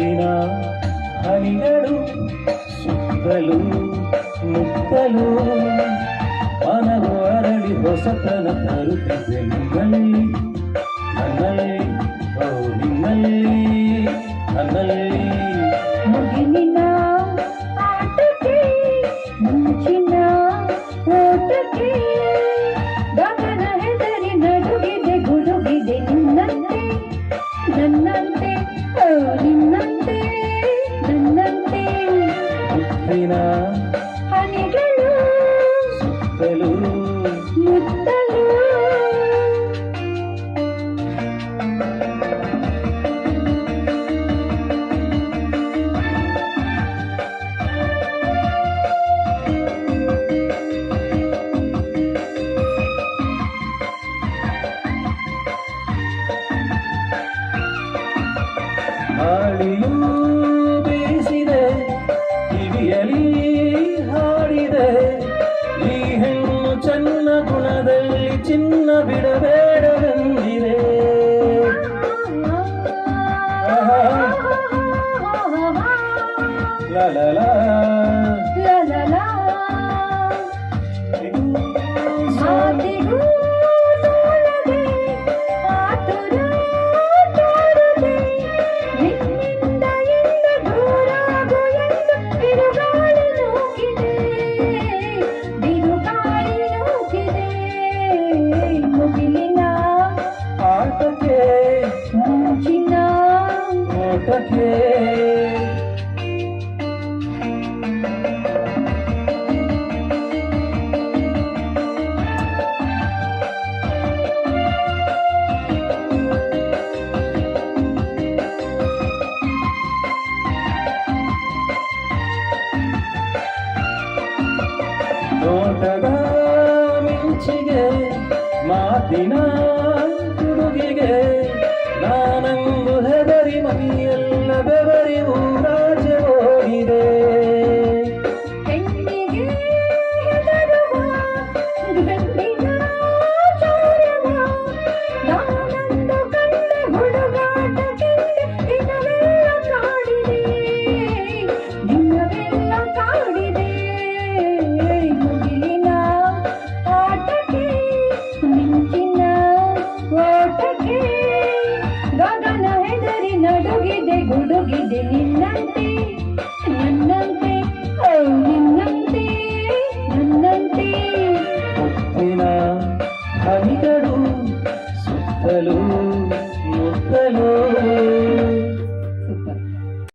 చూసినా అయ్యడు సుక్కలు ముక్కలు మనకు అరడి హొసతన తరుకి నన్నల్లి నన్నల్లి పైన సుక్కలు ముద్దలు. ఆడియో ಮನದಲ್ಲಿ ಚಿನ್ನ ಬಿಡಬೇಡವೆಂದಿರೆ ಲಲ ಸಖೇ ತೋಟದ ಮಿಂಚಿಗೆ ಮಾತಿನ ಬೆವರಿ ಮಹಿಯಲ್ಲ ಬೆವರಿ ಊರ ముద్దలు ముద్దలు.